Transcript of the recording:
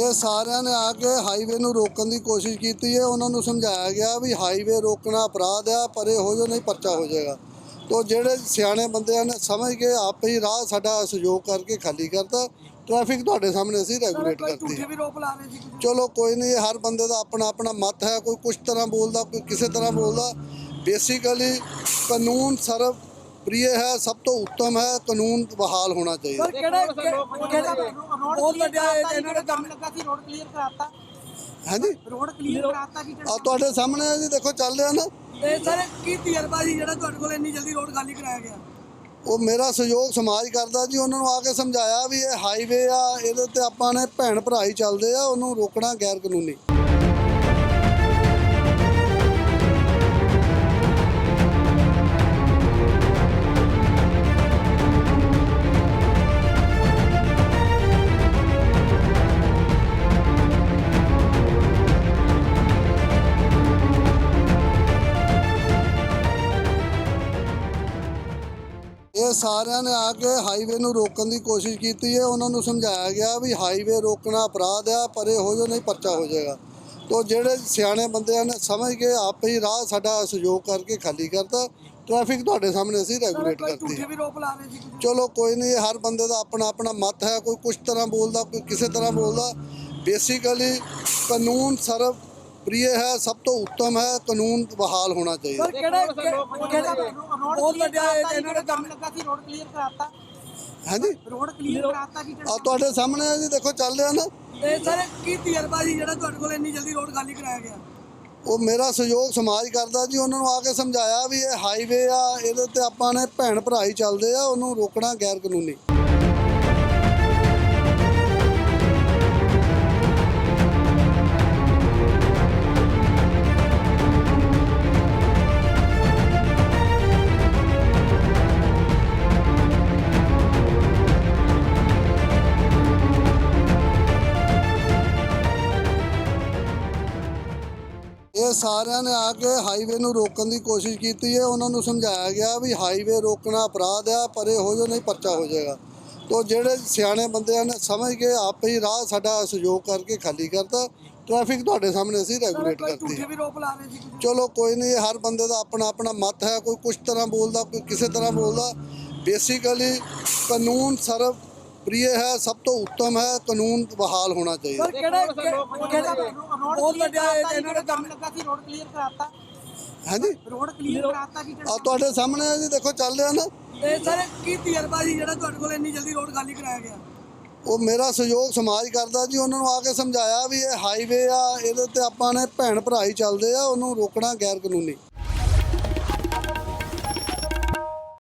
ਇਹ ਸਾਰਿਆਂ ਨੇ ਆ ਕੇ ਹਾਈਵੇ ਨੂੰ ਰੋਕਣ ਦੀ ਕੋਸ਼ਿਸ਼ ਕੀਤੀ। ਹੈ ਉਹਨਾਂ ਨੂੰ ਸਮਝਾਇਆ ਗਿਆ ਵੀ ਹਾਈਵੇ ਰੋਕਣਾ ਅਪਰਾਧ ਆ ਪਰੇ ਹੋ ਜਾਓ ਨਹੀਂ ਪਰਚਾ ਹੋ ਜਾਏਗਾ। ਤੋ ਜਿਹੜੇ ਸਿਆਣੇ ਬੰਦਿਆਂ ਨੇ ਸਮਝ ਕੇ ਆਪੇ ਹੀ ਰਾਹ ਸਾਡਾ ਸਹਿਯੋਗ ਕਰਕੇ ਖਾਲੀ ਕਰਤਾ। ਟ੍ਰੈਫਿਕ ਤੁਹਾਡੇ ਸਾਹਮਣੇ ਅਸੀਂ ਰੈਗੂਲੇਟ ਕਰਤੀ ਹੈ। ਚਲੋ ਕੋਈ ਨਹੀਂ ਹਰ ਬੰਦੇ ਦਾ ਆਪਣਾ ਆਪਣਾ ਮਤ ਹੈ ਕੋਈ ਕੁਝ ਤਰ੍ਹਾਂ ਬੋਲਦਾ ਕੋਈ ਕਿਸੇ ਤਰ੍ਹਾਂ ਬੋਲਦਾ। ਬੇਸਿਕਲੀ ਕਾਨੂੰਨ ਸਰਵ ਪ੍ਰਿਯ ਹੈ ਸਭ ਤੋਂ ਉੱਤਮ ਹੈ ਕਾਨੂੰਨ ਬਹਾਲ ਹੋਣਾ ਚਾਹੀਦਾ। ਸਰ ਕਿਹੜੇ ਕਿਹੜਾ ਬਹੁਤ ਵੱਡਾ ਇਹ- ਇਹਨਾਂ ਨੇ ਕੰਮ ਲੱਗਾ ਸੀ ਰੋਡ ਕਲੀਅਰ ਕਰਾਤਾ। ਹਾਂਜੀ। ਰੋਡ ਕਲੀਅਰ ਕਰਾਤਾ ਕੀ ਆ ਤੁਹਾਡੇ ਸਾਹਮਣੇ ਜੀ ਦੇਖੋ ਚੱਲ ਰਿਹਾ ਨਾ। ਤੇ ਸਰ ਕੀ ਤਜਰਬਾ ਜੀ ਜਿਹੜਾ ਤੁਹਾਡੇ ਕੋਲ ਇੰਨੀ ਜਲਦੀ ਰੋਡ ਖਾਲੀ ਕਰਾਇਆ ਗਿਆ? ਉਹ ਮੇਰਾ ਸਹਿਯੋਗ ਸਮਾਜ ਕਰਦਾ ਜੀ ਉਹਨਾਂ ਨੂੰ ਆ ਕੇ ਸਮਝਾਇਆ ਵੀ ਇਹ ਹਾਈਵੇ ਆ ਇਹਦੇ ਤੇ ਆਪਾਂ ਨੇ ਭੈਣ ਭਰਾ ਹੀ ਚੱਲਦੇ ਆ ਉਹਨੂੰ ਰੋਕਣਾ ਗੈਰ ਕਾਨੂੰਨੀ ਇਹ ਸਾਰਿਆਂ ਨੇ ਆ ਕੇ ਹਾਈਵੇ ਨੂੰ ਰੋਕਣ ਦੀ ਕੋਸ਼ਿਸ਼ ਕੀਤੀ। ਹੈ ਉਹਨਾਂ ਨੂੰ ਸਮਝਾਇਆ ਗਿਆ ਵੀ ਹਾਈਵੇ ਰੋਕਣਾ ਅਪਰਾਧ ਆ ਪਰੇ ਹੋ ਜਾਓ ਨਹੀਂ ਪਰਚਾ ਹੋ ਜਾਏਗਾ। ਤੋ ਜਿਹੜੇ ਸਿਆਣੇ ਬੰਦਿਆਂ ਨੇ ਸਮਝ ਕੇ ਆਪੇ ਹੀ ਰਾਹ ਸਾਡਾ ਸਹਿਯੋਗ ਕਰਕੇ ਖਾਲੀ ਕਰਤਾ। ਟ੍ਰੈਫਿਕ ਤੁਹਾਡੇ ਸਾਹਮਣੇ ਅਸੀਂ ਰੈਗੂਲੇਟ ਕਰਤੀ ਹੈ। ਚਲੋ ਕੋਈ ਨਹੀਂ ਹਰ ਬੰਦੇ ਦਾ ਆਪਣਾ ਆਪਣਾ ਮਤ ਹੈ ਕੋਈ ਕੁਝ ਤਰ੍ਹਾਂ ਬੋਲਦਾ ਕੋਈ ਕਿਸੇ ਤਰ੍ਹਾਂ ਬੋਲਦਾ। ਬੇਸਿਕਲੀ ਕਾਨੂੰਨ ਸਰਵ ਪ੍ਰਿਯ ਹੈ ਸਭ ਤੋਂ ਉੱਤਮ ਹੈ ਕਾਨੂੰਨ ਬਹਾਲ ਹੋਣਾ ਚਾਹੀਦਾ। ਸਰ ਕਿਹੜੇ ਕਿਹੜਾ ਬਹੁਤ ਵੱਡਾ ਇਹ- ਇਹਨਾਂ ਨੇ ਕੰਮ ਲੱਗਾ ਸੀ ਰੋਡ ਕਲੀਅਰ ਕਰਾਤਾ। ਹਾਂਜੀ? ਰੋਡ ਕਲੀਅਰ ਕਰਾਤਾ ਕੀ ਆ ਤੁਹਾਡੇ ਸਾਹਮਣੇ ਜੀ ਦੇਖੋ ਚੱਲ ਰਿਹਾ ਨਾ। ਤੇ ਸਰ ਕੀ ਤਜਰਬਾ ਜੀ ਜਿਹੜਾ ਤੁਹਾਡੇ ਕੋਲ ਇੰਨੀ ਜਲਦੀ ਰੋਡ ਖਾਲੀ ਕਰਾਇਆ ਗਿਆ? ਉਹ ਮੇਰਾ ਸਹਿਯੋਗ ਸਮਾਜ ਕਰਦਾ ਜੀ ਉਹਨਾਂ ਨੂੰ ਆ ਕੇ ਸਮਝਾਇਆ ਵੀ ਇਹ ਹਾਈਵੇ ਆ ਇਹਦੇ ਤੇ ਆਪਾਂ ਨੇ ਭੈਣ ਭਰਾ ਹੀ ਚੱਲਦੇ ਆ ਉਹਨੂੰ ਰੋਕਣਾ ਗੈਰ ਕਾਨੂੰਨੀ ਇਹ ਸਾਰਿਆਂ ਨੇ ਆ ਕੇ ਹਾਈਵੇ ਨੂੰ ਰੋਕਣ ਦੀ ਕੋਸ਼ਿਸ਼ ਕੀਤੀ। ਹੈ ਉਹਨਾਂ ਨੂੰ ਸਮਝਾਇਆ ਗਿਆ ਵੀ ਹਾਈਵੇ ਰੋਕਣਾ ਅਪਰਾਧ ਆ ਪਰੇ ਹੋ ਜਾਓ ਨਹੀਂ ਪਰਚਾ ਹੋ ਜਾਏਗਾ। ਤੋ ਜਿਹੜੇ ਸਿਆਣੇ ਬੰਦਿਆਂ ਨੇ ਸਮਝ ਕੇ ਆਪੇ ਹੀ ਰਾਹ ਸਾਡਾ ਸਹਿਯੋਗ ਕਰਕੇ ਖਾਲੀ ਕਰਤਾ। ਟ੍ਰੈਫਿਕ ਤੁਹਾਡੇ ਸਾਹਮਣੇ ਅਸੀਂ ਰੈਗੂਲੇਟ ਕਰਤੀ ਹੈ। ਚਲੋ ਕੋਈ ਨਹੀਂ ਹਰ ਬੰਦੇ ਦਾ ਆਪਣਾ ਆਪਣਾ ਮਤ ਹੈ ਕੋਈ ਕੁਝ ਤਰ੍ਹਾਂ ਬੋਲਦਾ ਕੋਈ ਕਿਸੇ ਤਰ੍ਹਾਂ ਬੋਲਦਾ। ਬੇਸਿਕਲੀ ਕਾਨੂੰਨ ਸਰਵ ਪ੍ਰਿਯ ਹੈ ਸਭ ਤੋਂ ਉੱਤਮ ਹੈ ਕਾਨੂੰਨ ਬਹਾਲ ਹੋਣਾ ਚਾਹੀਦਾ। ਸਰ ਕਿਹੜੇ ਕਿਹੜਾ ਬਹੁਤ ਵੱਡਾ ਇਹ- ਇਹਨਾਂ ਨੇ ਕੰਮ ਲੱਗਾ ਸੀ ਰੋਡ ਕਲੀਅਰ ਕਰਾਤਾ। ਹਾਂਜੀ? ਰੋਡ ਕਲੀਅਰ ਕਰਾਤਾ ਕੀ ਆ ਤੁਹਾਡੇ ਸਾਹਮਣੇ ਜੀ ਦੇਖੋ ਚੱਲ ਰਿਹਾ ਨਾ। ਤੇ ਸਰ ਕੀ ਤਜਰਬਾ ਜੀ ਜਿਹੜਾ ਤੁਹਾਡੇ ਕੋਲ ਇੰਨੀ ਜਲਦੀ ਰੋਡ ਖਾਲੀ ਕਰਾਇਆ ਗਿਆ? ਉਹ ਮੇਰਾ ਸਹਿਯੋਗ ਸਮਾਜ ਕਰਦਾ ਜੀ ਉਹਨਾਂ ਨੂੰ ਆ ਕੇ ਸਮਝਾਇਆ ਵੀ ਇਹ ਹਾਈਵੇ ਆ ਇਹਦੇ ਤੇ ਆਪਾਂ ਨੇ ਭੈਣ ਭਰਾ ਹੀ ਚੱਲਦੇ ਆ ਉਹਨੂੰ ਰੋਕਣਾ ਗੈਰ ਕਾਨੂੰਨੀ